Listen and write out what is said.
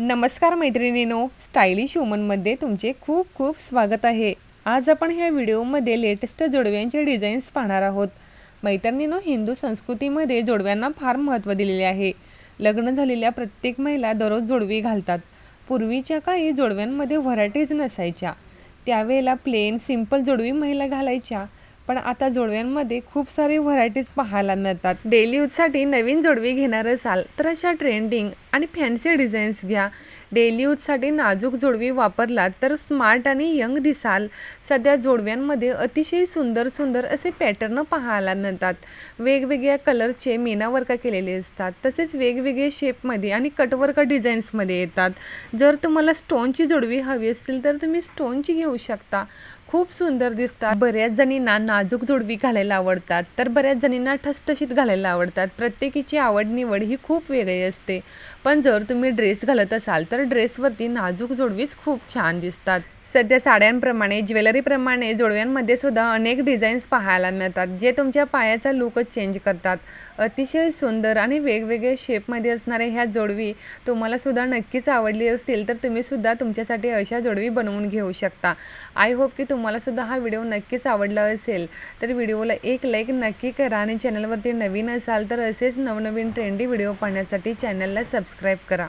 नमस्कार मैत्रिणीनो स्टायलिश वुमनमध्ये तुमचे खूप खूप स्वागत आहे. आज आपण ह्या व्हिडिओमध्ये लेटेस्ट जोडव्यांचे डिझाईन्स पाहणार आहोत. मैत्रिणीनो हिंदू संस्कृतीमध्ये जोडव्यांना फार महत्त्व दिलेले आहे. लग्न झालेल्या प्रत्येक महिला दररोज जोडवी घालतात. पूर्वीच्या काही जोडव्यांमध्ये व्हरायटीज नसायच्या. त्यावेळेला प्लेन सिंपल जोडवी महिला घालायच्या. पण आता जोडव्यांमध्ये खूप सारे व्हरायटीज पाहायला मिळतात. डेली यूजसाठी नवीन जोडवी घेणार असाल तर अशा ट्रेंडिंग आणि फॅन्सी डिझाईन्स घ्या. डेली यूजसाठी नाजूक जोडवी वापरलात तर स्मार्ट आणि यंग दिसाल. सध्या जोडव्यांमध्ये अतिशय सुंदर सुंदर असे पॅटर्न पाहायला मिळतात. वेगवेगळ्या कलरचे मीनावर्क केलेले असतात. तसेच वेगवेगळे शेपमध्ये आणि कटवर्क डिझाईन्समध्ये येतात. जर तुम्हाला स्टोनची जोडवी हवी असतील तर तुम्ही स्टोनची घेऊ शकता. खूप सुंदर दिसतात. बऱ्याच जणींना नाजूक जोडवी घालायला आवडतात. तर बऱ्याच जणींना ठसठशीत घालायला आवडतात. प्रत्येकीची आवड निवड ही खूप वेगळी असते. पण जर तुम्ही ड्रेस घालत असाल तर तर ड्रेसवरती नाजूक जोडवीच खूप छान दिसतात. सध्या साड्यांप्रमाणे ज्वेलरीप्रमाणे जोडव्यांमध्ये सुद्धा अनेक डिझाईन्स पाहायला मिळतात जे तुमच्या पायाचा लुकच चेंज करतात. अतिशय सुंदर आणि वेगवेगळ्या शेपमध्ये असणाऱ्या ह्या जोडवी तुम्हाला सुद्धा नक्कीच आवडली असतील तर तुम्ही सुद्धा तुमच्यासाठी अशा जोडवी बनवून घेऊ शकता. आय होप की तुम्हाला सुद्धा हा व्हिडिओ नक्कीच आवडला असेल. तर व्हिडिओला एक लाईक नक्की करा आणि चॅनलवरती नवीन असाल तर असेच नवनवीन ट्रेंडी व्हिडिओ पाहण्यासाठी चॅनलला सबस्क्राईब करा.